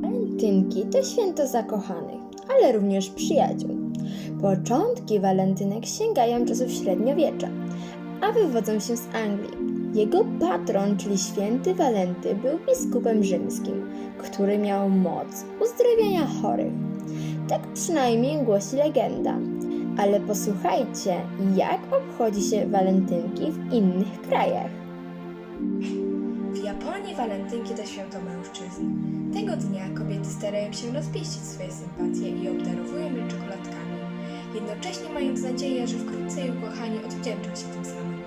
Walentynki to święto zakochanych, ale również przyjaciół. Początki walentynek sięgają czasów średniowiecza, a wywodzą się z Anglii. Jego patron, czyli święty Walenty, był biskupem rzymskim, który miał moc uzdrawiania chorych. Tak przynajmniej głosi legenda. Ale posłuchajcie, jak obchodzi się walentynki w innych krajach. W Japonii walentynki to święto mężczyzn. Tego dnia kobiety starają się rozpieścić swoje sympatie i obdarowują je czekoladkami, jednocześnie mając nadzieję, że wkrótce jej ukochani odwdzięczą się tym samym.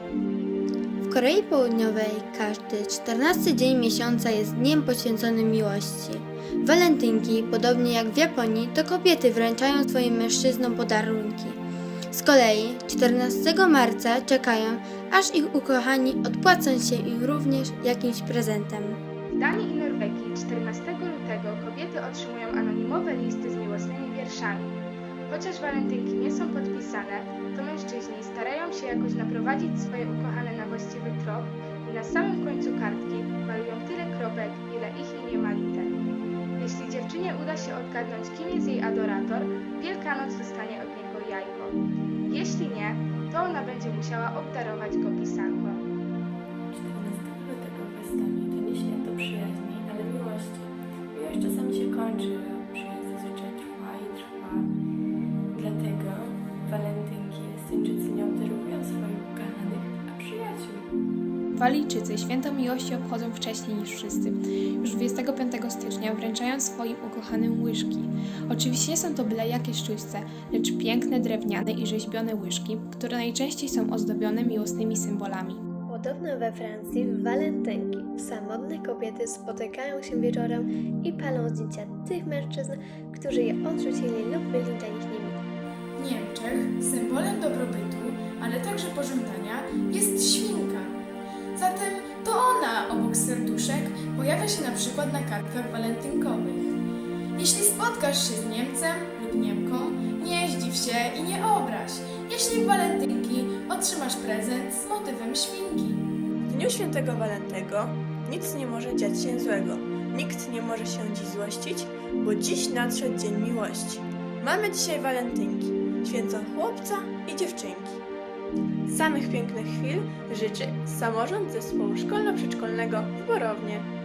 W Korei Południowej każdy 14 dzień miesiąca jest dniem poświęconym miłości. Walentynki, podobnie jak w Japonii, to kobiety wręczają swoim mężczyznom podarunki. Z kolei 14 marca czekają, aż ich ukochani odpłacą się im również jakimś prezentem. W Danii i Norwegii 14 lutego kobiety otrzymują anonimowe listy z miłosnymi wierszami. Chociaż walentynki nie są podpisane, to mężczyźni starają się jakoś naprowadzić swoje ukochane na właściwy trop i na samym końcu kartki malują tyle kropek, ile ich imię ma liter. Jeśli dziewczynie uda się odgadnąć, kim jest jej adorator, Wielkanoc dostanie od niego jajko. Jeśli nie, to ona będzie musiała obdarować go pisanką. 14 lutego w Estonii to nie Walijczycy święto miłości obchodzą wcześniej niż wszyscy. Już 25 stycznia wręczają swoim ukochanym łyżki. Oczywiście nie są to byle jakie sztućce, lecz piękne drewniane i rzeźbione łyżki, które najczęściej są ozdobione miłosnymi symbolami. Podobno we Francji w walentynki samotne kobiety spotykają się wieczorem i palą zdjęcia tych mężczyzn, którzy je odrzucili lub byli dla nich niemili. W Niemczech symbolem dobrobytu, ale także pożądania jest świnka. Zatem to ona obok serduszek pojawia się na przykład na kartkach walentynkowych. Jeśli spotkasz się z Niemcem lub Niemką, nie zdziw się i nie obraź, jeśli w walentynki otrzymasz prezent z motywem świnki. W dniu świętego Walentego nic nie może dziać się złego. Nikt nie może się dziś złościć, bo dziś nadszedł dzień miłości. Mamy dzisiaj walentynki, święcą chłopca i dziewczynki. Samych pięknych chwil życzy samorząd zespołu szkolno-przedszkolnego w Borownie.